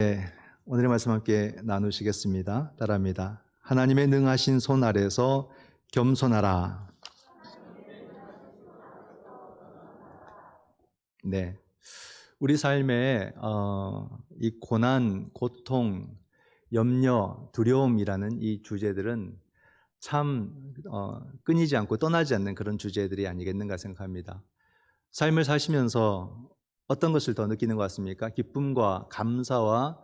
네, 오늘의 말씀 함께 나누시겠습니다. 따라합니다. 하나님의 능하신 손 아래서 겸손하라. 네, 우리 삶에 어, 이 고난, 고통, 염려, 두려움이라는 이 주제들은 참 어, 끊이지 않고 떠나지 않는 그런 주제들이 아니겠는가 생각합니다. 삶을 사시면서 어떤 것을 더 느끼는 것 같습니까? 기쁨과 감사와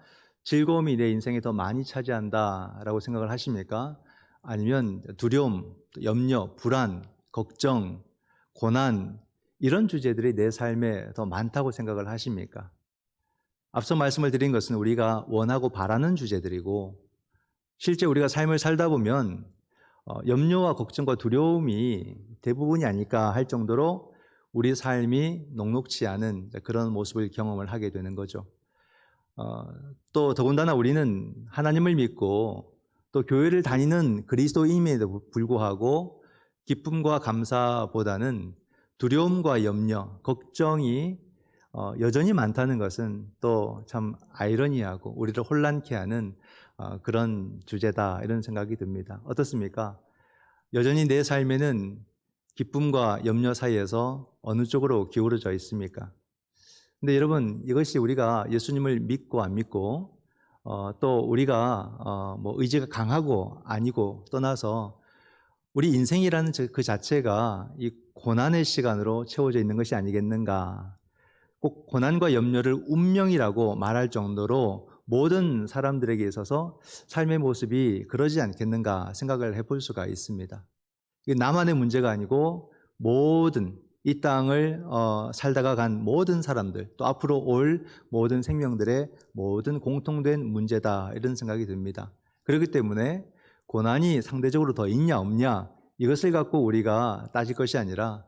즐거움이 내 인생에 더 많이 차지한다라고 생각을 하십니까? 아니면 두려움, 염려, 불안, 걱정, 고난 이런 주제들이 내 삶에 더 많다고 생각을 하십니까? 앞서 말씀을 드린 것은 우리가 원하고 바라는 주제들이고 실제 우리가 삶을 살다 보면 어, 염려와 걱정과 두려움이 대부분이 아닐까 할 정도로 우리 삶이 녹록치 않은 그런 모습을 경험을 하게 되는 거죠. 어, 또 더군다나 우리는 하나님을 믿고 또 교회를 다니는 그리스도인임에도 불구하고 기쁨과 감사보다는 두려움과 염려, 걱정이 어, 여전히 많다는 것은 또 참 아이러니하고 우리를 혼란케 하는 어, 그런 주제다 이런 생각이 듭니다. 어떻습니까? 여전히 내 삶에는 기쁨과 염려 사이에서 어느 쪽으로 기울어져 있습니까? 근데 여러분 이것이 우리가 예수님을 믿고 안 믿고 어, 또 우리가 어, 뭐 의지가 강하고 아니고 떠나서 우리 인생이라는 그 자체가 이 고난의 시간으로 채워져 있는 것이 아니겠는가? 꼭 고난과 염려를 운명이라고 말할 정도로 모든 사람들에게 있어서 삶의 모습이 그러지 않겠는가 생각을 해볼 수가 있습니다. 나만의 문제가 아니고 모든 이 땅을 어, 살다가 간 모든 사람들 또 앞으로 올 모든 생명들의 모든 공통된 문제다 이런 생각이 듭니다. 그렇기 때문에 고난이 상대적으로 더 있냐 없냐 이것을 갖고 우리가 따질 것이 아니라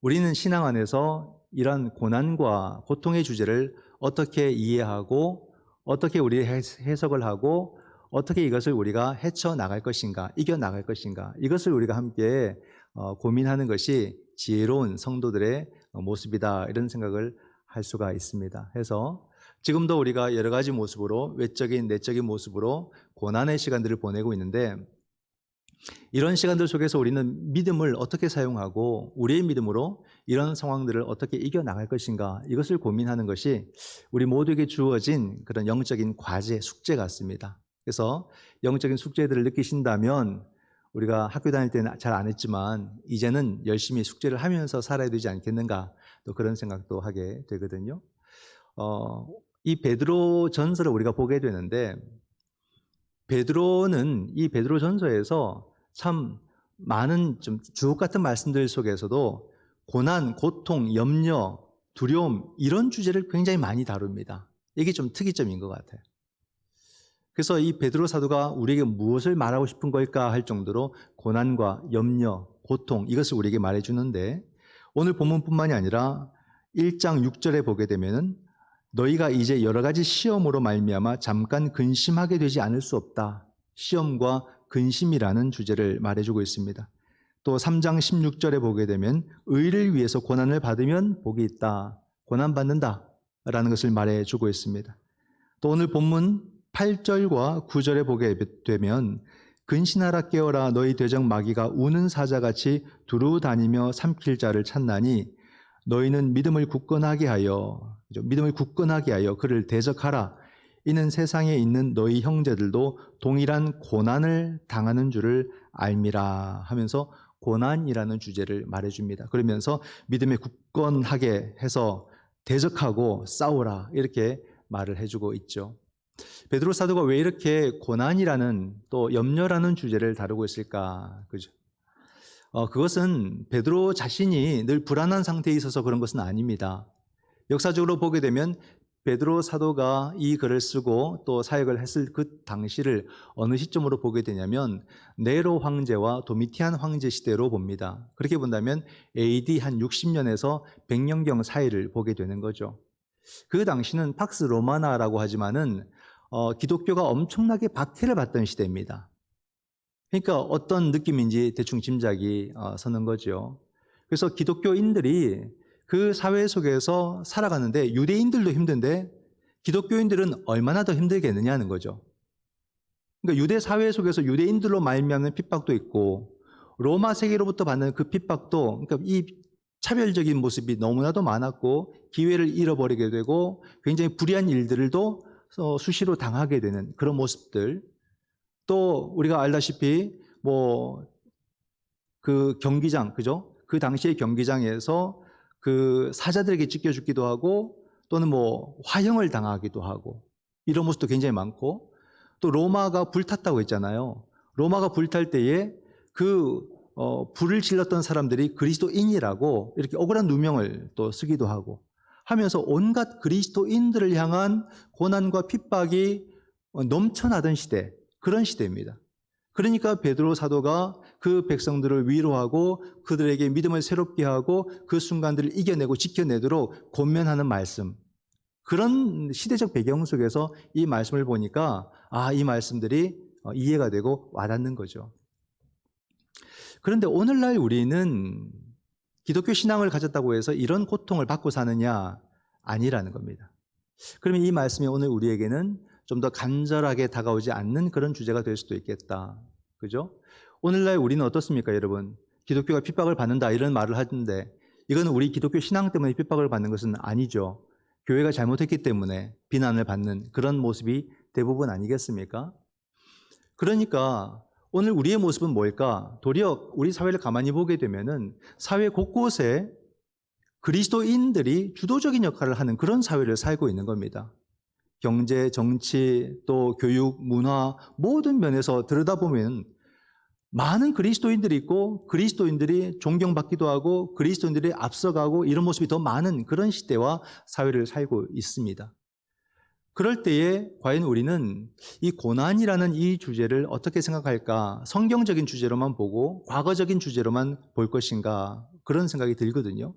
우리는 신앙 안에서 이러한 고난과 고통의 주제를 어떻게 이해하고 어떻게 우리 해석을 하고 어떻게 이것을 우리가 헤쳐 나갈 것인가, 이겨 나갈 것인가, 이것을 우리가 함께 어, 고민하는 것이 지혜로운 성도들의 모습이다 이런 생각을 할 수가 있습니다. 해서 지금도 우리가 여러 가지 모습으로 외적인 내적인 모습으로 고난의 시간들을 보내고 있는데 이런 시간들 속에서 우리는 믿음을 어떻게 사용하고 우리의 믿음으로 이런 상황들을 어떻게 이겨 나갈 것인가 이것을 고민하는 것이 우리 모두에게 주어진 그런 영적인 과제, 숙제 같습니다. 그래서 영적인 숙제들을 느끼신다면 우리가 학교 다닐 때는 잘 안 했지만 이제는 열심히 숙제를 하면서 살아야 되지 않겠는가 또 그런 생각도 하게 되거든요. 어, 이 베드로 전서를 우리가 보게 되는데 베드로는 이 베드로 전서에서 참 많은 좀 주옥 같은 말씀들 속에서도 고난, 고통, 염려, 두려움 이런 주제를 굉장히 많이 다룹니다. 이게 좀 특이점인 것 같아요. 그래서 이 베드로 사도가 우리에게 무엇을 말하고 싶은 걸까 할 정도로 고난과 염려, 고통 이것을 우리에게 말해 주는데 오늘 본문뿐만이 아니라 1장 6절에 보게 되면은 너희가 이제 여러 가지 시험으로 말미암아 잠깐 근심하게 되지 않을 수 없다. 시험과 근심이라는 주제를 말해주고 있습니다. 또 3장 16절에 보게 되면 의를 위해서 고난을 받으면 복이 있다. 고난 받는다. 라는 것을 말해주고 있습니다. 또 오늘 본문 8절과 9절에 보게 되면 근신하라 깨어라 너희 대적 마귀가 우는 사자같이 두루 다니며 삼킬 자를 찾나니 너희는 믿음을 굳건하게 하여 믿음을 굳건하게 하여 그를 대적하라 이는 세상에 있는 너희 형제들도 동일한 고난을 당하는 줄을 알미라 하면서 고난이라는 주제를 말해줍니다. 그러면서 믿음에 굳건하게 해서 대적하고 싸우라 이렇게 말을 해주고 있죠. 베드로 사도가 왜 이렇게 고난이라는 또 염려라는 주제를 다루고 있을까? 그죠? 어, 그것은 베드로 자신이 늘 불안한 상태에 있어서 그런 것은 아닙니다. 역사적으로 보게 되면 베드로 사도가 이 글을 쓰고 또 사역을 했을 그 당시를 어느 시점으로 보게 되냐면 네로 황제와 도미티안 황제 시대로 봅니다. 그렇게 본다면 AD 한 60년에서 100년경 사이를 보게 되는 거죠. 그 당시는 팍스 로마나라고 하지만은 어, 기독교가 엄청나게 박해를 받던 시대입니다. 그러니까 어떤 느낌인지 대충 짐작이 어, 서는 거죠. 그래서 기독교인들이 그 사회 속에서 살아가는데 유대인들도 힘든데 기독교인들은 얼마나 더 힘들겠느냐는 거죠. 그러니까 유대 사회 속에서 유대인들로 말미암는 핍박도 있고 로마 세계로부터 받는 그 핍박도 그러니까 이 차별적인 모습이 너무나도 많았고 기회를 잃어버리게 되고 굉장히 불의한 일들도 어, 수시로 당하게 되는 그런 모습들 또 우리가 알다시피 뭐 그 경기장 그죠? 그 당시의 경기장에서 그 사자들에게 찢겨 죽기도 하고 또는 뭐 화형을 당하기도 하고 이런 모습도 굉장히 많고 또 로마가 불탔다고 했잖아요. 로마가 불탈 때에 그 어, 불을 질렀던 사람들이 그리스도인이라고 이렇게 억울한 누명을 또 쓰기도 하고 하면서 온갖 그리스도인들을 향한 고난과 핍박이 어, 넘쳐나던 시대 그런 시대입니다. 그러니까 베드로 사도가 그 백성들을 위로하고 그들에게 믿음을 새롭게 하고 그 순간들을 이겨내고 지켜내도록 권면하는 말씀. 그런 시대적 배경 속에서 이 말씀을 보니까 아, 이 말씀들이 어, 이해가 되고 와닿는 거죠. 그런데 오늘날 우리는 기독교 신앙을 가졌다고 해서 이런 고통을 받고 사느냐? 아니라는 겁니다. 그러면 이 말씀이 오늘 우리에게는 좀 더 간절하게 다가오지 않는 그런 주제가 될 수도 있겠다. 그죠? 오늘날 우리는 어떻습니까, 여러분? 기독교가 핍박을 받는다 이런 말을 하는데 이건 우리 기독교 신앙 때문에 핍박을 받는 것은 아니죠. 교회가 잘못했기 때문에 비난을 받는 그런 모습이 대부분 아니겠습니까? 그러니까 오늘 우리의 모습은 뭘까? 도리어 우리 사회를 가만히 보게 되면은 사회 곳곳에 그리스도인들이 주도적인 역할을 하는 그런 사회를 살고 있는 겁니다. 경제, 정치, 또 교육, 문화 모든 면에서 들여다보면 많은 그리스도인들이 있고 그리스도인들이 존경받기도 하고 그리스도인들이 앞서가고 이런 모습이 더 많은 그런 시대와 사회를 살고 있습니다. 그럴 때에 과연 우리는 이 고난이라는 이 주제를 어떻게 생각할까? 성경적인 주제로만 보고 과거적인 주제로만 볼 것인가? 그런 생각이 들거든요.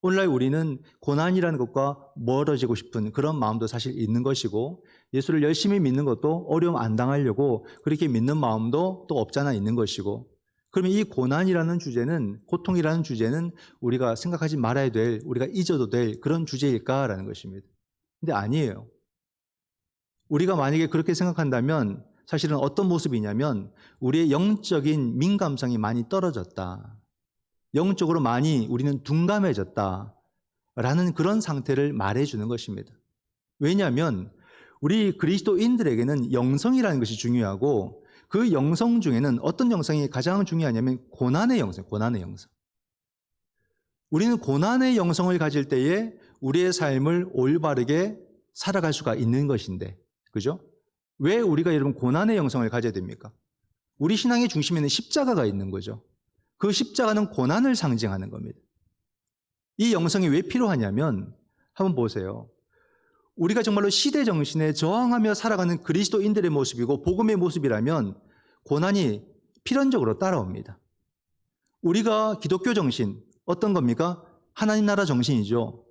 오늘날 우리는 고난이라는 것과 멀어지고 싶은 그런 마음도 사실 있는 것이고 예수를 열심히 믿는 것도 어려움 안 당하려고 그렇게 믿는 마음도 또 없잖아 있는 것이고 그러면 이 고난이라는 주제는 고통이라는 주제는 우리가 생각하지 말아야 될 우리가 잊어도 될 그런 주제일까라는 것입니다. 근데 아니에요. 우리가 만약에 그렇게 생각한다면 사실은 어떤 모습이냐면 우리의 영적인 민감성이 많이 떨어졌다. 영적으로 많이 우리는 둔감해졌다. 라는 그런 상태를 말해주는 것입니다. 왜냐하면 우리 그리스도인들에게는 영성이라는 것이 중요하고 그 영성 중에는 어떤 영성이 가장 중요하냐면 고난의 영성, 고난의 영성. 우리는 고난의 영성을 가질 때에 우리의 삶을 올바르게 살아갈 수가 있는 것인데, 그죠? 왜 우리가 여러분 고난의 영성을 가져야 됩니까? 우리 신앙의 중심에는 십자가가 있는 거죠. 그 십자가는 고난을 상징하는 겁니다. 이 영성이 왜 필요하냐면 한번 보세요. 우리가 정말로 시대 정신에 저항하며 살아가는 그리스도인들의 모습이고 복음의 모습이라면 고난이 필연적으로 따라옵니다. 우리가 기독교 정신 어떤 겁니까? 하나님 나라 정신이죠.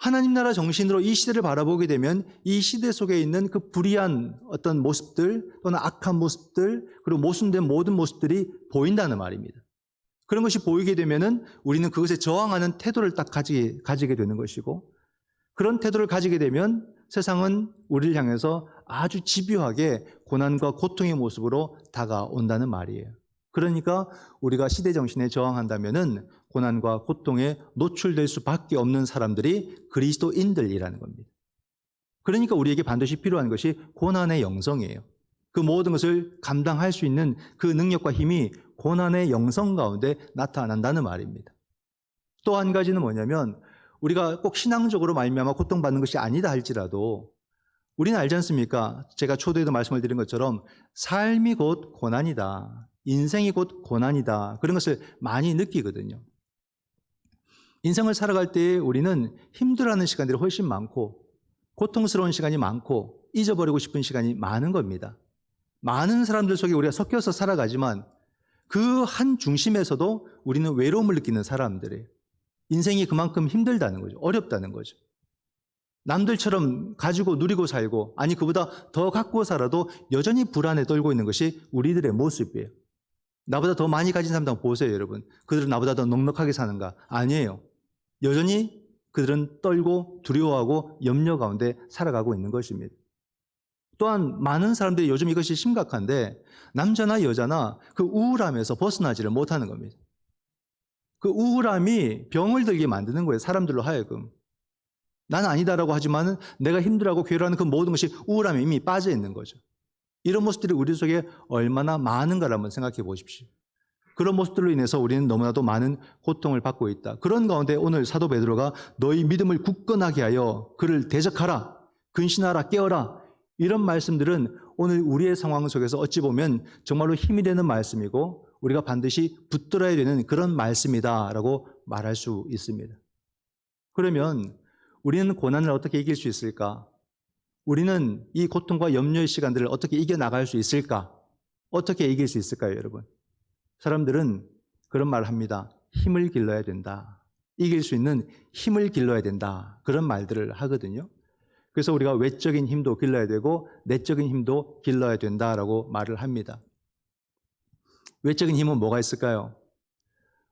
하나님 나라 정신으로 이 시대를 바라보게 되면 이 시대 속에 있는 그 불의한 어떤 모습들 또는 악한 모습들 그리고 모순된 모든 모습들이 보인다는 말입니다. 그런 것이 보이게 되면은 우리는 그것에 저항하는 태도를 딱 가지게, 가지게 되는 것이고 그런 태도를 가지게 되면 세상은 우리를 향해서 아주 집요하게 고난과 고통의 모습으로 다가온다는 말이에요. 그러니까 우리가 시대 정신에 저항한다면은 고난과 고통에 노출될 수밖에 없는 사람들이 그리스도인들이라는 겁니다. 그러니까 우리에게 반드시 필요한 것이 고난의 영성이에요. 그 모든 것을 감당할 수 있는 그 능력과 힘이 고난의 영성 가운데 나타난다는 말입니다. 또 한 가지는 뭐냐면 우리가 꼭 신앙적으로 말미암아 고통받는 것이 아니다 할지라도 우리는 알지 않습니까? 제가 초대에도 말씀을 드린 것처럼 삶이 곧 고난이다. 인생이 곧 고난이다. 그런 것을 많이 느끼거든요. 인생을 살아갈 때 우리는 힘들어하는 시간들이 훨씬 많고 고통스러운 시간이 많고 잊어버리고 싶은 시간이 많은 겁니다. 많은 사람들 속에 우리가 섞여서 살아가지만 그 한 중심에서도 우리는 외로움을 느끼는 사람들이에요. 인생이 그만큼 힘들다는 거죠. 어렵다는 거죠. 남들처럼 가지고 누리고 살고, 아니, 그보다 더 갖고 살아도 여전히 불안에 떨고 있는 것이 우리들의 모습이에요. 나보다 더 많이 가진 사람들 보세요, 여러분. 그들은 나보다 더 넉넉하게 사는가? 아니에요. 여전히 그들은 떨고 두려워하고 염려 가운데 살아가고 있는 것입니다. 또한 많은 사람들이 요즘 이것이 심각한데 남자나 여자나 그 우울함에서 벗어나지를 못하는 겁니다. 그 우울함이 병을 들게 만드는 거예요. 사람들로 하여금. 나는 아니다라고 하지만 내가 힘들어하고 괴로워하는 그 모든 것이 우울함에 이미 빠져 있는 거죠. 이런 모습들이 우리 속에 얼마나 많은가를 한번 생각해 보십시오. 그런 모습들로 인해서 우리는 너무나도 많은 고통을 받고 있다. 그런 가운데 오늘 사도 베드로가 너희 믿음을 굳건하게 하여 그를 대적하라, 근신하라, 깨어라 이런 말씀들은 오늘 우리의 상황 속에서 어찌 보면 정말로 힘이 되는 말씀이고 우리가 반드시 붙들어야 되는 그런 말씀이다라고 말할 수 있습니다. 그러면 우리는 고난을 어떻게 이길 수 있을까? 우리는 이 고통과 염려의 시간들을 어떻게 이겨나갈 수 있을까? 어떻게 이길 수 있을까요, 여러분? 사람들은 그런 말을 합니다. 힘을 길러야 된다. 이길 수 있는 힘을 길러야 된다. 그런 말들을 하거든요. 그래서 우리가 외적인 힘도 길러야 되고 내적인 힘도 길러야 된다라고 말을 합니다. 외적인 힘은 뭐가 있을까요?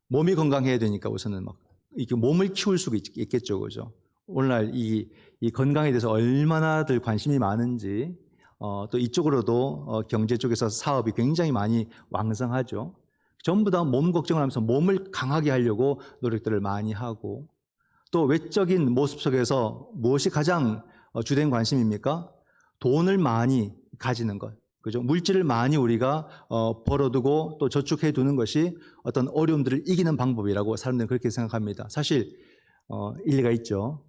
몸이 건강해야 되니까 우선은 막 이렇게 몸을 키울 있- 있겠죠, 그죠? 오늘날 이, 이 건강에 대해서 얼마나들 관심이 많은지 어, 또 이쪽으로도 어, 경제 쪽에서 사업이 굉장히 많이 왕성하죠. 전부 다 몸 걱정을 하면서 몸을 강하게 하려고 노력들을 많이 하고 또 외적인 모습 속에서 무엇이 가장 어, 주된 관심입니까? 돈을 많이 가지는 것. 그죠? 물질을 많이 우리가 어, 벌어두고 또 저축해 두는 것이 어떤 어려움들을 이기는 방법이라고 사람들은 그렇게 생각합니다. 사실 어, 일리가 있죠.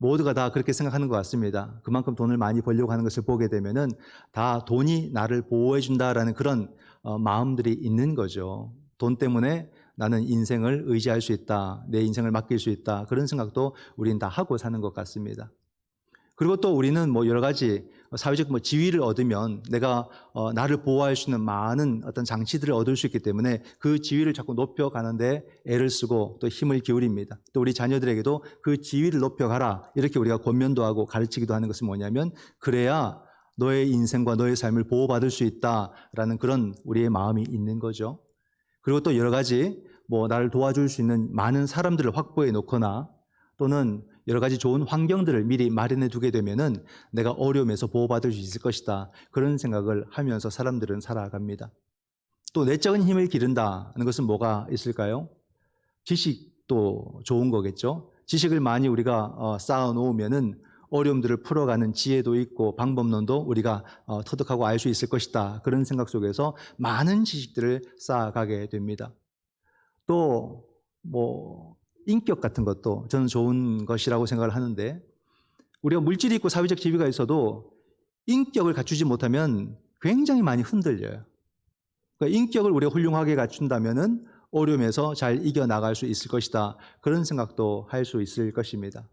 모두가 다 그렇게 생각하는 것 같습니다. 그만큼 돈을 많이 벌려고 하는 것을 보게 되면은 다 돈이 나를 보호해 준다라는 그런 어, 마음들이 있는 거죠. 돈 때문에 나는 인생을 의지할 수 있다. 내 인생을 맡길 수 있다. 그런 생각도 우리는 다 하고 사는 것 같습니다. 그리고 또 우리는 뭐 여러 가지 사회적 뭐 지위를 얻으면 내가 어, 나를 보호할 수 있는 많은 어떤 장치들을 얻을 수 있기 때문에 그 지위를 자꾸 높여가는데 애를 쓰고 또 힘을 기울입니다. 또 우리 자녀들에게도 그 지위를 높여가라 이렇게 우리가 권면도 하고 가르치기도 하는 것은 뭐냐면 그래야 너의 인생과 너의 삶을 보호받을 수 있다라는 그런 우리의 마음이 있는 거죠. 그리고 또 여러 가지 뭐 나를 도와줄 수 있는 많은 사람들을 확보해 놓거나 또는 여러 가지 좋은 환경들을 미리 마련해 두게 되면은 내가 어려움에서 보호받을 수 있을 것이다. 그런 생각을 하면서 사람들은 살아갑니다. 또 내적인 힘을 기른다는 것은 뭐가 있을까요? 지식도 좋은 거겠죠. 지식을 많이 우리가 어, 쌓아 놓으면은 어려움들을 풀어가는 지혜도 있고 방법론도 우리가 어, 터득하고 알 수 있을 것이다. 그런 생각 속에서 많은 지식들을 쌓아가게 됩니다. 또 뭐 인격 같은 것도 저는 좋은 것이라고 생각을 하는데 우리가 물질이 있고 사회적 지위가 있어도 인격을 갖추지 못하면 굉장히 많이 흔들려요. 그러니까 인격을 우리가 훌륭하게 갖춘다면은 어려움에서 잘 이겨 나갈 수 있을 것이다. 그런 생각도 할 수 있을 것입니다.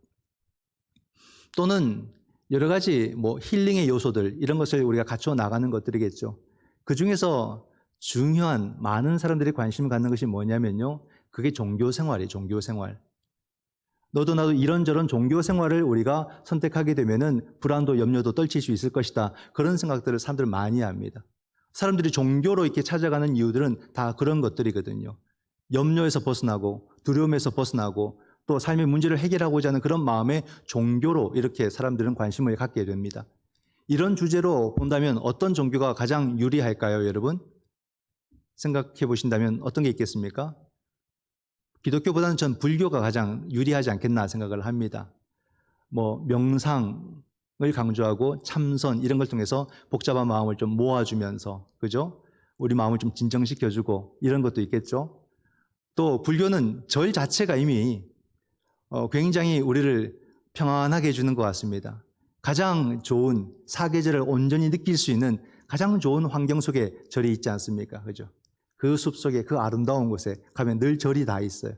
또는 여러 가지 뭐 힐링의 요소들 이런 것을 우리가 갖춰 나가는 것들이겠죠. 그 중에서 중요한 많은 사람들이 관심을 갖는 것이 뭐냐면요. 그게 종교 생활이에요. 종교 생활. 너도 나도 이런저런 종교 생활을 우리가 선택하게 되면은 불안도 염려도 떨칠 수 있을 것이다. 그런 생각들을 사람들 많이 합니다. 사람들이 종교로 이렇게 찾아가는 이유들은 다 그런 것들이거든요. 염려에서 벗어나고 두려움에서 벗어나고 또 삶의 문제를 해결하고자 하는 그런 마음에 종교로 이렇게 사람들은 관심을 갖게 됩니다. 이런 주제로 본다면 어떤 종교가 가장 유리할까요, 여러분? 생각해 보신다면 어떤 게 있겠습니까? 기독교보다는 전 불교가 가장 유리하지 않겠나 생각을 합니다. 뭐 명상을 강조하고 참선 이런 걸 통해서 복잡한 마음을 좀 모아주면서 그죠? 우리 마음을 좀 진정시켜주고 이런 것도 있겠죠. 또 불교는 절 자체가 이미 어, 굉장히 우리를 평안하게 해주는 것 같습니다. 가장 좋은 사계절을 온전히 느낄 수 있는 가장 좋은 환경 속에 절이 있지 않습니까? 그죠? 그 숲 속에 그 아름다운 곳에 가면 늘 절이 다 있어요.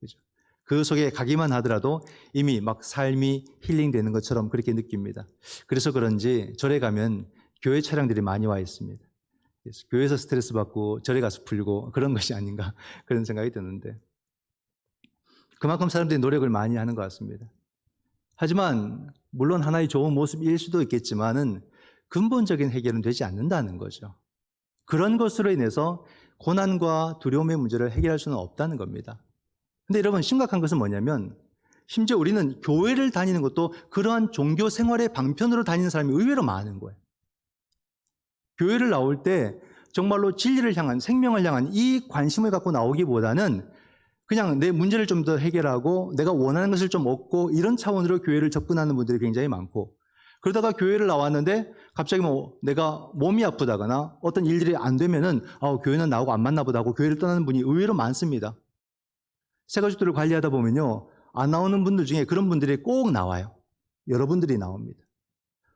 그죠? 그 속에 가기만 하더라도 이미 막 삶이 힐링되는 것처럼 그렇게 느낍니다. 그래서 그런지 절에 가면 교회 차량들이 많이 와 있습니다. 그래서 교회에서 스트레스 받고 절에 가서 풀고 그런 것이 아닌가 그런 생각이 드는데 그만큼 사람들이 노력을 많이 하는 것 같습니다. 하지만 물론 하나의 좋은 모습일 수도 있겠지만은 근본적인 해결은 되지 않는다는 거죠. 그런 것으로 인해서 고난과 두려움의 문제를 해결할 수는 없다는 겁니다. 근데 여러분 심각한 것은 뭐냐면 심지어 우리는 교회를 다니는 것도 그러한 종교 생활의 방편으로 다니는 사람이 의외로 많은 거예요. 교회를 나올 때 정말로 진리를 향한 생명을 향한 이 관심을 갖고 나오기보다는 그냥 내 문제를 좀 더 해결하고 내가 원하는 것을 좀 얻고 이런 차원으로 교회를 접근하는 분들이 굉장히 많고 그러다가 교회를 나왔는데 갑자기 뭐 내가 몸이 아프다거나 어떤 일들이 안 되면은 아, 교회는 나하고 안 맞나 보다 하고 교회를 떠나는 분이 의외로 많습니다. 새가족들을 관리하다 보면요. 안 나오는 분들 중에 그런 분들이 꼭 나와요. 여러분들이 나옵니다.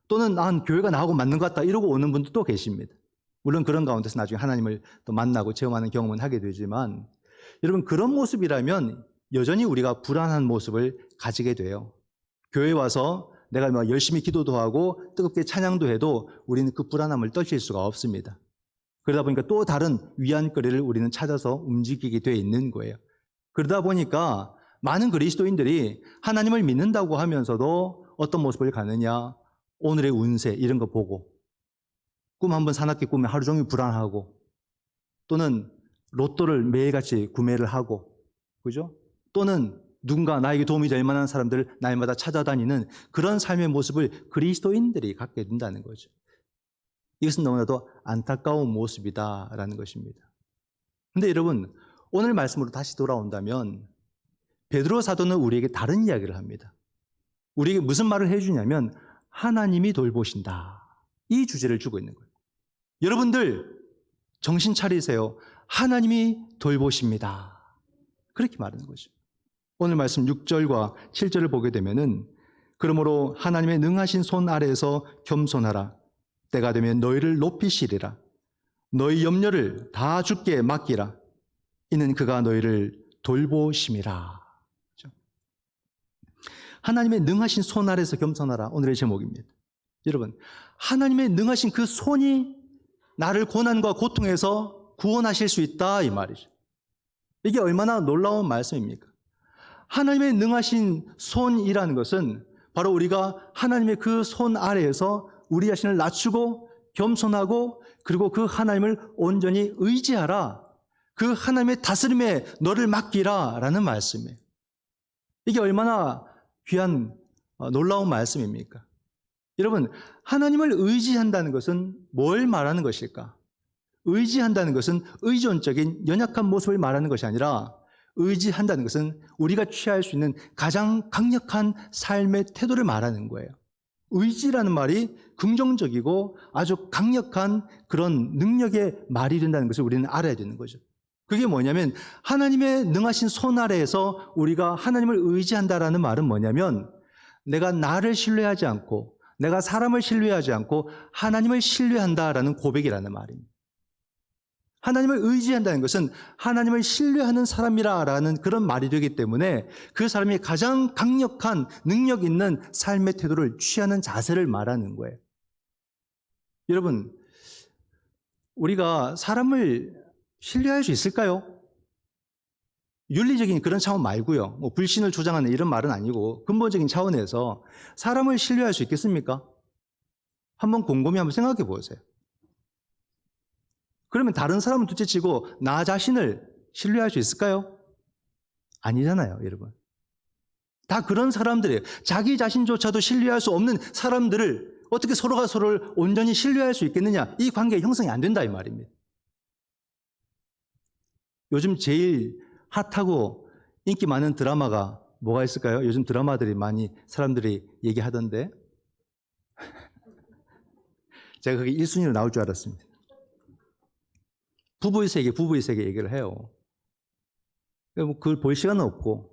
또는 난 교회가 나하고 맞는 것 같다 이러고 오는 분도 또 계십니다. 물론 그런 가운데서 나중에 하나님을 또 만나고 체험하는 경험은 하게 되지만 여러분 그런 모습이라면 여전히 우리가 불안한 모습을 가지게 돼요. 교회 와서 내가 막 열심히 기도도 하고 뜨겁게 찬양도 해도 우리는 그 불안함을 떨칠 수가 없습니다. 그러다 보니까 또 다른 위안거리를 우리는 찾아서 움직이게 돼 있는 거예요. 그러다 보니까 많은 그리스도인들이 하나님을 믿는다고 하면서도 어떤 모습을 가느냐 오늘의 운세 이런 거 보고 꿈 한번 사납게 꾸면 하루 종일 불안하고 또는 로또를 매일같이 구매를 하고 그죠? 또는 누군가 나에게 도움이 될 만한 사람들을 날마다 찾아다니는 그런 삶의 모습을 그리스도인들이 갖게 된다는 거죠. 이것은 너무나도 안타까운 모습이다라는 것입니다. 근데 여러분, 오늘 말씀으로 다시 돌아온다면 베드로 사도는 우리에게 다른 이야기를 합니다. 우리에게 무슨 말을 해 주냐면 하나님이 돌보신다. 이 주제를 주고 있는 거예요. 여러분들 정신 차리세요. 하나님이 돌보십니다. 그렇게 말하는 거죠. 오늘 말씀 6절과 7절을 보게 되면은 그러므로 하나님의 능하신 손 아래에서 겸손하라. 때가 되면 너희를 높이시리라. 너희 염려를 다 주께 맡기라. 이는 그가 너희를 돌보심이라. 하나님의 능하신 손 아래에서 겸손하라. 오늘의 제목입니다. 여러분, 하나님의 능하신 그 손이 나를 고난과 고통에서 구원하실 수 있다 이 말이죠. 이게 얼마나 놀라운 말씀입니까? 하나님의 능하신 손이라는 것은 바로 우리가 하나님의 그 손 아래에서 우리 자신을 낮추고 겸손하고 그리고 그 하나님을 온전히 의지하라. 그 하나님의 다스림에 너를 맡기라 라는 말씀이에요. 이게 얼마나 귀한 어, 놀라운 말씀입니까? 여러분, 하나님을 의지한다는 것은 뭘 말하는 것일까? 의지한다는 것은 의존적인 연약한 모습을 말하는 것이 아니라 의지한다는 것은 우리가 취할 수 있는 가장 강력한 삶의 태도를 말하는 거예요. 의지라는 말이 긍정적이고 아주 강력한 그런 능력의 말이 된다는 것을 우리는 알아야 되는 거죠. 그게 뭐냐면 하나님의 능하신 손 아래에서 우리가 하나님을 의지한다라는 말은 뭐냐면 내가 나를 신뢰하지 않고 내가 사람을 신뢰하지 않고 하나님을 신뢰한다라는 고백이라는 말입니다. 하나님을 의지한다는 것은 하나님을 신뢰하는 사람이라라는 그런 말이 되기 때문에 그 사람이 가장 강력한 능력 있는 삶의 태도를 취하는 자세를 말하는 거예요. 여러분, 우리가 사람을 신뢰할 수 있을까요? 윤리적인 그런 차원 말고요. 뭐 불신을 조장하는 이런 말은 아니고 근본적인 차원에서 사람을 신뢰할 수 있겠습니까? 한번 곰곰이 한번 생각해 보세요. 그러면 다른 사람은 둘째치고 나 자신을 신뢰할 수 있을까요? 아니잖아요, 여러분. 다 그런 사람들이에요. 자기 자신조차도 신뢰할 수 없는 사람들을 어떻게 서로가 서로를 온전히 신뢰할 수 있겠느냐? 이 관계 형성이 안 된다 이 말입니다. 요즘 제일 핫하고 인기 많은 드라마가 뭐가 있을까요? 요즘 드라마들이 많이 사람들이 얘기하던데 제가 그게 1순위로 나올 줄 알았습니다. 부부의 세계, 부부의 세계 얘기를 해요. 뭐 그걸 볼 시간은 없고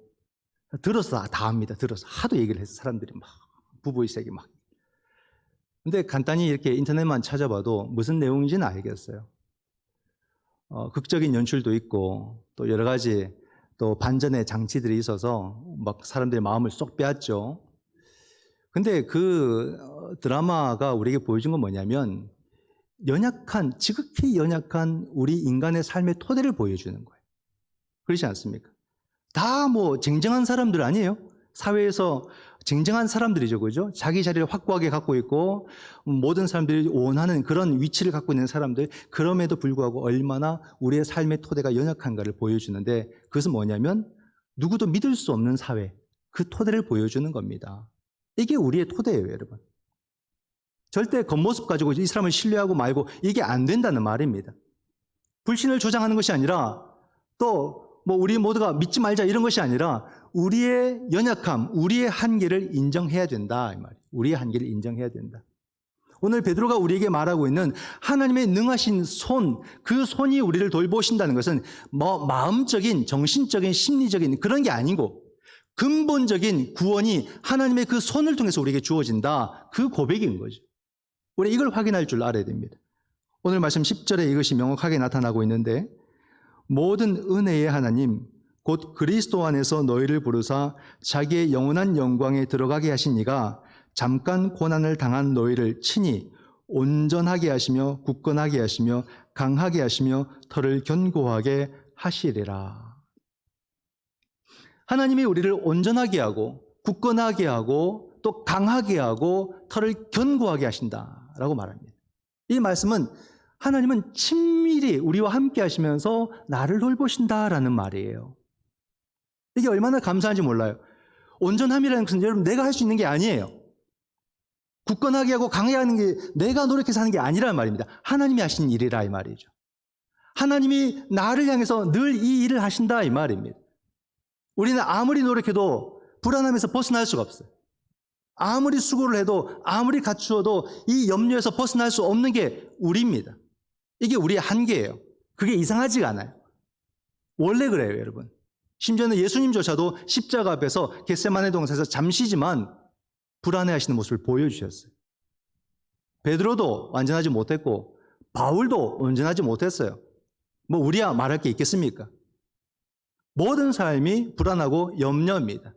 들어서 다 압니다. 들어서 하도 얘기를 해서 사람들이 막 부부의 세계 막. 근데 간단히 이렇게 인터넷만 찾아봐도 무슨 내용인지는 알겠어요. 어, 극적인 연출도 있고 또 여러 가지 또 반전의 장치들이 있어서 막 사람들의 마음을 쏙 빼앗죠. 근데 그 어, 드라마가 우리에게 보여준 건 뭐냐면 연약한, 지극히 연약한 우리 인간의 삶의 토대를 보여주는 거예요. 그렇지 않습니까? 다 뭐 쟁쟁한 사람들 아니에요? 사회에서 쟁쟁한 사람들이죠, 그죠? 자기 자리를 확고하게 갖고 있고, 모든 사람들이 원하는 그런 위치를 갖고 있는 사람들, 그럼에도 불구하고 얼마나 우리의 삶의 토대가 연약한가를 보여주는데, 그것은 뭐냐면, 누구도 믿을 수 없는 사회, 그 토대를 보여주는 겁니다. 이게 우리의 토대예요, 여러분. 절대 겉모습 가지고 이 사람을 신뢰하고 말고 이게 안 된다는 말입니다. 불신을 조장하는 것이 아니라 또 뭐 우리 모두가 믿지 말자 이런 것이 아니라 우리의 연약함, 우리의 한계를 인정해야 된다 이 말이에요. 우리의 한계를 인정해야 된다. 오늘 베드로가 우리에게 말하고 있는 하나님의 능하신 손, 그 손이 우리를 돌보신다는 것은 뭐 마음적인, 정신적인, 심리적인 그런 게 아니고 근본적인 구원이 하나님의 그 손을 통해서 우리에게 주어진다. 그 고백인 거죠. 우리 이걸 확인할 줄 알아야 됩니다. 오늘 말씀 10절에 이것이 명확하게 나타나고 있는데 모든 은혜의 하나님 곧 그리스도 안에서 너희를 부르사 자기의 영원한 영광에 들어가게 하신 이가 잠깐 고난을 당한 너희를 친히 온전하게 하시며 굳건하게 하시며 강하게 하시며 털을 견고하게 하시리라. 하나님이 우리를 온전하게 하고 굳건하게 하고 또 강하게 하고 털을 견고하게 하신다 라고 말합니다. 이 말씀은 하나님은 친밀히 우리와 함께 하시면서 나를 돌보신다라는 말이에요. 이게 얼마나 감사한지 몰라요. 온전함이라는 것은 여러분 내가 할 수 있는 게 아니에요. 굳건하게 하고 강하게 하는 게 내가 노력해서 하는 게 아니란 말입니다. 하나님이 하신 일이라 이 말이죠. 하나님이 나를 향해서 늘 이 일을 하신다 이 말입니다. 우리는 아무리 노력해도 불안함에서 벗어날 수가 없어요. 아무리 수고를 해도 아무리 갖추어도 이 염려에서 벗어날 수 없는 게 우리입니다. 이게 우리의 한계예요. 그게 이상하지가 않아요. 원래 그래요, 여러분. 심지어는 예수님조차도 십자가 앞에서 겟세마네 동산에서 잠시지만 불안해하시는 모습을 보여주셨어요. 베드로도 완전하지 못했고 바울도 온전하지 못했어요. 뭐 우리야 말할 게 있겠습니까? 모든 삶이 불안하고 염려입니다.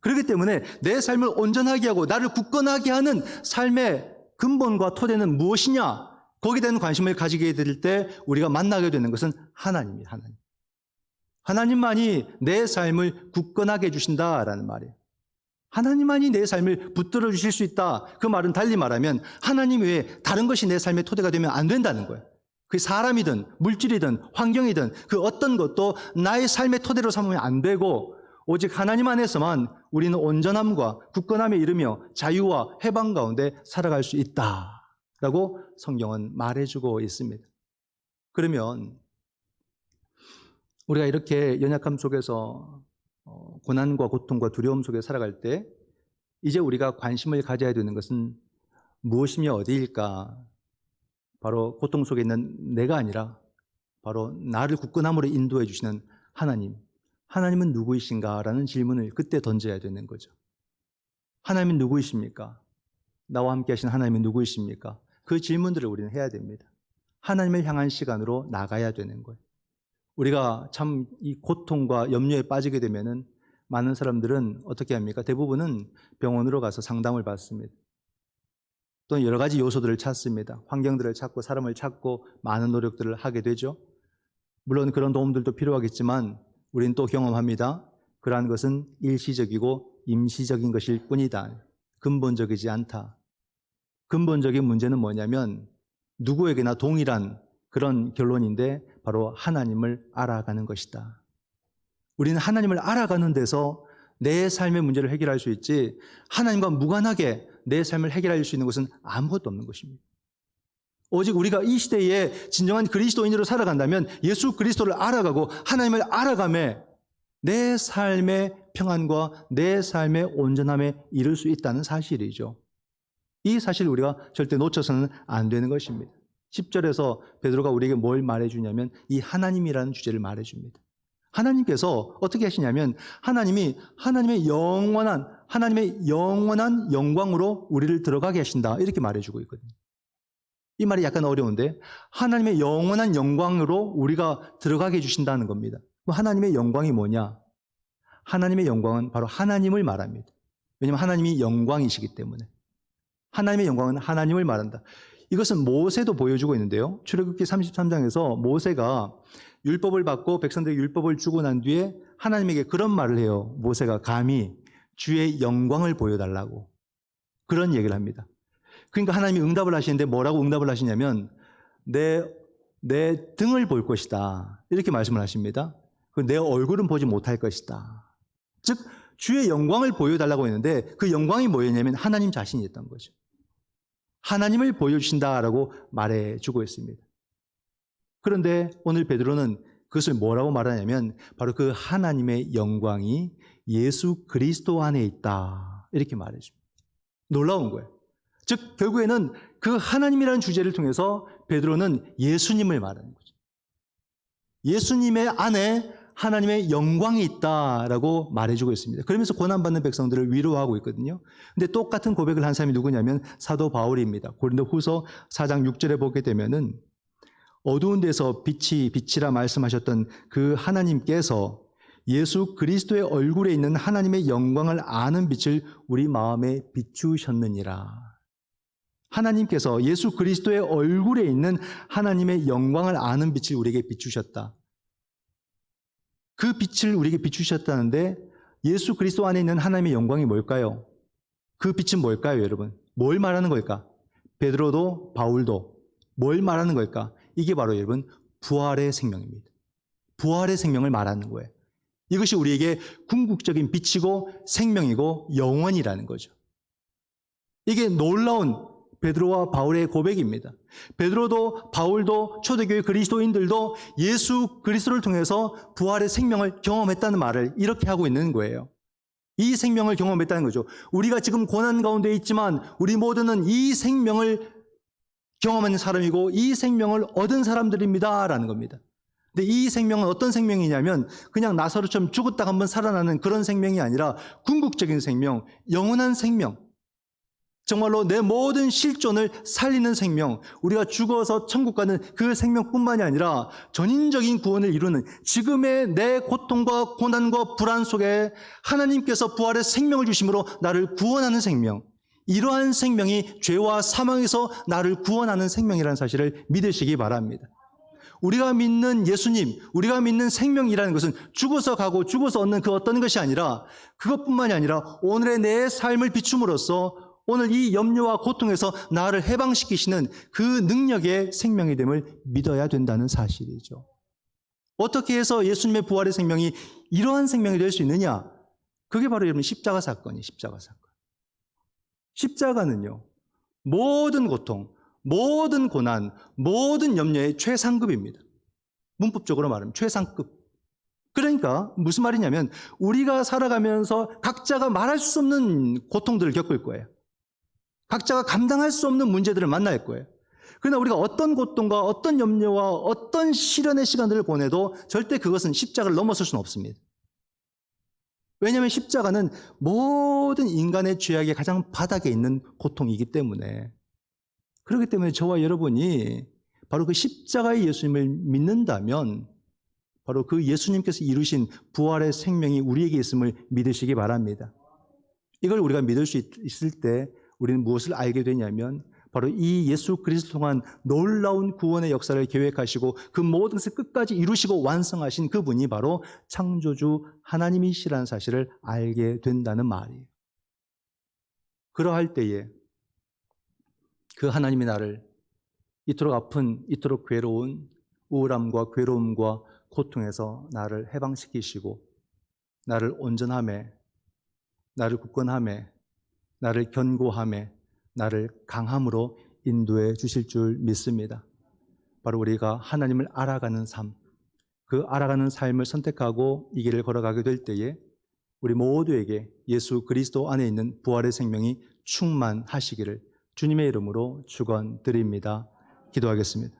그렇기 때문에 내 삶을 온전하게 하고 나를 굳건하게 하는 삶의 근본과 토대는 무엇이냐? 거기에 대한 관심을 가지게 될 때 우리가 만나게 되는 것은 하나님입니다. 하나님. 하나님만이 내 삶을 굳건하게 해주신다라는 말이에요. 하나님만이 내 삶을 붙들어 주실 수 있다. 그 말은 달리 말하면 하나님 외에 다른 것이 내 삶의 토대가 되면 안 된다는 거예요. 그 사람이든 물질이든 환경이든 그 어떤 것도 나의 삶의 토대로 삼으면 안 되고 오직 하나님 안에서만 우리는 온전함과 굳건함에 이르며 자유와 해방 가운데 살아갈 수 있다 라고 성경은 말해주고 있습니다. 그러면 우리가 이렇게 연약함 속에서 어, 고난과 고통과 두려움 속에 살아갈 때 이제 우리가 관심을 가져야 되는 것은 무엇이며 어디일까? 바로 고통 속에 있는 내가 아니라 바로 나를 굳건함으로 인도해 주시는 하나님. 하나님은 누구이신가? 라는 질문을 그때 던져야 되는 거죠. 하나님은 누구이십니까? 나와 함께 하신 하나님은 누구이십니까? 그 질문들을 우리는 해야 됩니다. 하나님을 향한 시간으로 나가야 되는 거예요. 우리가 참 이 고통과 염려에 빠지게 되면은 많은 사람들은 어떻게 합니까? 대부분은 병원으로 가서 상담을 받습니다. 또는 여러 가지 요소들을 찾습니다. 환경들을 찾고 사람을 찾고 많은 노력들을 하게 되죠. 물론 그런 도움들도 필요하겠지만 우리는 또 경험합니다. 그러한 것은 일시적이고 임시적인 것일 뿐이다. 근본적이지 않다. 근본적인 문제는 뭐냐면 누구에게나 동일한 그런 결론인데 바로 하나님을 알아가는 것이다. 우리는 하나님을 알아가는 데서 내 삶의 문제를 해결할 수 있지 하나님과 무관하게 내 삶을 해결할 수 있는 것은 아무것도 없는 것입니다. 오직 우리가 이 시대에 진정한 그리스도인으로 살아간다면 예수 그리스도를 알아가고 하나님을 알아가며 내 삶의 평안과 내 삶의 온전함에 이를 수 있다는 사실이죠. 이 사실을 우리가 절대 놓쳐서는 안 되는 것입니다. 10절에서 베드로가 우리에게 뭘 말해주냐면 이 하나님이라는 주제를 말해줍니다. 하나님께서 어떻게 하시냐면 하나님이 하나님의 영원한 하나님의 영원한 영광으로 우리를 들어가게 하신다 이렇게 말해주고 있거든요. 이 말이 약간 어려운데 하나님의 영원한 영광으로 우리가 들어가게 해주신다는 겁니다. 하나님의 영광이 뭐냐? 하나님의 영광은 바로 하나님을 말합니다. 왜냐하면 하나님이 영광이시기 때문에 하나님의 영광은 하나님을 말한다. 이것은 모세도 보여주고 있는데요. 출애굽기 33장에서 모세가 율법을 받고 백성들에게 율법을 주고 난 뒤에 하나님에게 그런 말을 해요. 모세가 감히 주의 영광을 보여달라고 그런 얘기를 합니다. 그러니까 하나님이 응답을 하시는데 뭐라고 응답을 하시냐면 내, 내 등을 볼 것이다. 이렇게 말씀을 하십니다. 내 얼굴은 보지 못할 것이다. 즉 주의 영광을 보여달라고 했는데 그 영광이 뭐였냐면 하나님 자신이었던 거죠. 하나님을 보여주신다라고 말해주고 있습니다. 그런데 오늘 베드로는 그것을 뭐라고 말하냐면 바로 그 하나님의 영광이 예수 그리스도 안에 있다. 이렇게 말해줍니다. 놀라운 거예요. 즉, 결국에는 그 하나님이라는 주제를 통해서 베드로는 예수님을 말하는 거죠. 예수님의 안에 하나님의 영광이 있다라고 말해주고 있습니다. 그러면서 고난받는 백성들을 위로하고 있거든요. 근데 똑같은 고백을 한 사람이 누구냐면 사도 바울입니다. 고린도 후서 4장 6절에 보게 되면은 어두운 데서 빛이 빛이라 말씀하셨던 그 하나님께서 예수 그리스도의 얼굴에 있는 하나님의 영광을 아는 빛을 우리 마음에 비추셨느니라. 하나님께서 예수 그리스도의 얼굴에 있는 하나님의 영광을 아는 빛을 우리에게 비추셨다. 그 빛을 우리에게 비추셨다는데 예수 그리스도 안에 있는 하나님의 영광이 뭘까요? 그 빛은 뭘까요, 여러분? 뭘 말하는 걸까? 베드로도 바울도 뭘 말하는 걸까? 이게 바로 여러분 부활의 생명입니다. 부활의 생명을 말하는 거예요. 이것이 우리에게 궁극적인 빛이고 생명이고 영원이라는 거죠. 이게 놀라운 베드로와 바울의 고백입니다. 베드로도 바울도 초대교회 그리스도인들도 예수 그리스도를 통해서 부활의 생명을 경험했다는 말을 이렇게 하고 있는 거예요. 이 생명을 경험했다는 거죠. 우리가 지금 고난 가운데 있지만 우리 모두는 이 생명을 경험하는 사람이고 이 생명을 얻은 사람들입니다라는 겁니다. 근데 이 생명은 어떤 생명이냐면 그냥 나사로처럼 죽었다 한번 살아나는 그런 생명이 아니라 궁극적인 생명, 영원한 생명. 정말로 내 모든 실존을 살리는 생명, 우리가 죽어서 천국 가는 그 생명뿐만이 아니라 전인적인 구원을 이루는 지금의 내 고통과 고난과 불안 속에 하나님께서 부활의 생명을 주심으로 나를 구원하는 생명. 이러한 생명이 죄와 사망에서 나를 구원하는 생명이라는 사실을 믿으시기 바랍니다. 우리가 믿는 예수님, 우리가 믿는 생명이라는 것은 죽어서 가고 죽어서 얻는 그 어떤 것이 아니라 그것뿐만이 아니라 오늘의 내 삶을 비춤으로써 오늘 이 염려와 고통에서 나를 해방시키시는 그 능력의 생명이 됨을 믿어야 된다는 사실이죠. 어떻게 해서 예수님의 부활의 생명이 이러한 생명이 될 수 있느냐? 그게 바로 여러분 십자가 사건이에요. 십자가 사건. 십자가는요. 모든 고통, 모든 고난, 모든 염려의 최상급입니다. 문법적으로 말하면 최상급. 그러니까 무슨 말이냐면 우리가 살아가면서 각자가 말할 수 없는 고통들을 겪을 거예요. 각자가 감당할 수 없는 문제들을 만날 거예요. 그러나 우리가 어떤 고통과 어떤 염려와 어떤 시련의 시간들을 보내도 절대 그것은 십자가를 넘어설 수는 없습니다. 왜냐하면 십자가는 모든 인간의 죄악의 가장 바닥에 있는 고통이기 때문에 그렇기 때문에 저와 여러분이 바로 그 십자가의 예수님을 믿는다면 바로 그 예수님께서 이루신 부활의 생명이 우리에게 있음을 믿으시기 바랍니다. 이걸 우리가 믿을 수 있을 때 우리는 무엇을 알게 되냐면 바로 이 예수 그리스도 통한 놀라운 구원의 역사를 계획하시고 그 모든 것을 끝까지 이루시고 완성하신 그분이 바로 창조주 하나님이시라는 사실을 알게 된다는 말이에요. 그러할 때에 그 하나님이 나를 이토록 아픈, 이토록 괴로운 우울함과 괴로움과 고통에서 나를 해방시키시고 나를 온전함에, 나를 굳건함에, 나를 견고함에, 나를 강함으로 인도해 주실 줄 믿습니다. 바로 우리가 하나님을 알아가는 삶, 그 알아가는 삶을 선택하고 이 길을 걸어가게 될 때에 우리 모두에게 예수 그리스도 안에 있는 부활의 생명이 충만하시기를 주님의 이름으로 축원드립니다. 기도하겠습니다.